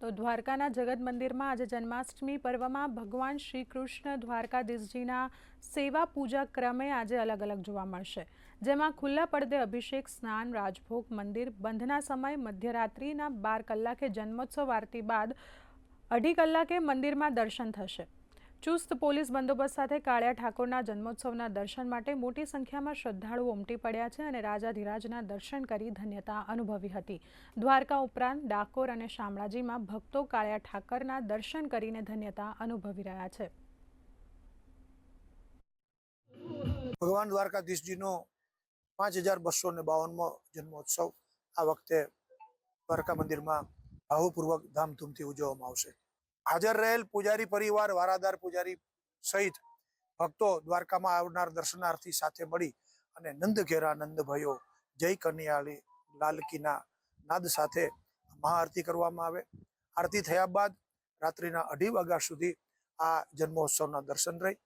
તો દ્વારકાના જગત મંદિરમાં આજે જન્માષ્ટમી પર્વમાં ભગવાન શ્રી કૃષ્ણ દ્વારકાધીશજીના સેવા પૂજા ક્રમે આજે અલગ અલગ જોવા મળશે. જેમાં ખુલ્લા પડદે અભિષેક, સ્નાન, રાજભોગ, મંદિર, બંધના સમય, મધ્યરાત્રિના બાર કલાકે જન્મોત્સવ આરતી બાદ અઢી કલાકે મંદિરમાં દર્શન થશે. ચુસ્ત પોલીસ બંદોબસ્ત સાથે કાળિયા ઠાકોરના જન્મોત્સવના દર્શન માટે મોટી સંખ્યામાં શ્રદ્ધાળુઓ ઉમટી પડ્યા છે અને રાજાધિરાજના દર્શન કરી ધન્યતા અનુભવી હતી. દ્વારકા ઉપરાંત ડાકોર અને શામળાજીમાં ભક્તો કાળિયા ઠાકરના દર્શન કરીને ધન્યતા અનુભવી રહ્યા છે. ભગવાન દ્વારકાધીશજીનો પાંચ હજાર બસો ને બાવનમો જન્મોત્સવ આ વખતે દ્વારકા મંદિરમાં ભાવપૂર્વક ધામધૂમથી ઉજવવામાં આવશે. હાજર રહેલ પૂજારી પરિવાર, વારાદાર પૂજારી સહિત ભક્તો દ્વારકામાં આવનાર દર્શનાર્થી સાથે મળી અને નંદ ઘેરા નંદભયો જય કન્યાલી લાલકીના નાદ સાથે મહાઆરતી કરવામાં આવે. આરતી થયા બાદ રાત્રિના અઢી વાગ્યા સુધી આ જન્મોત્સવના દર્શન રહી.